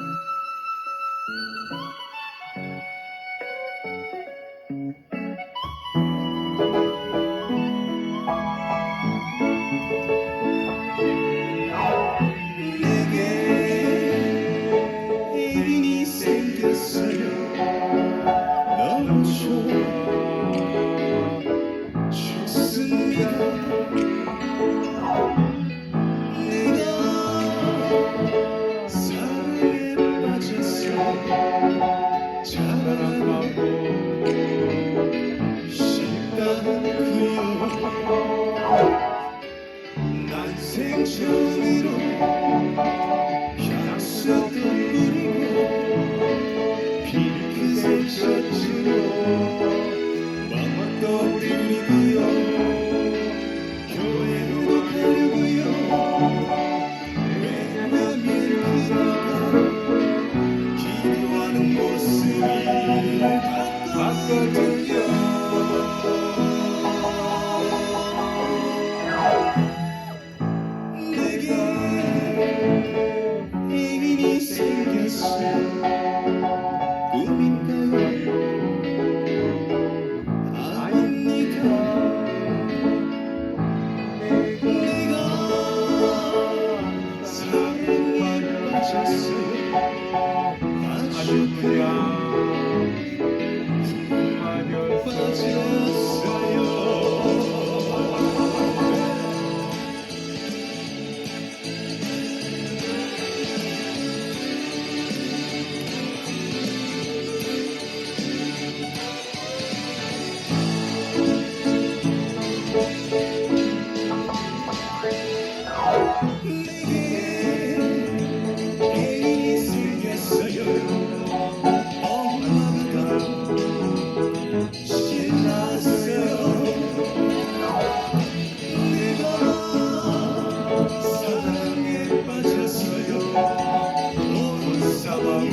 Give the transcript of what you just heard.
Música 생 처음으로 향수도 뿌리고 핑크색 셔츠로 맘도 드리고요 교회도 가려고요. 왜냐면 그대가 기도하는 모습이 봤거 Go.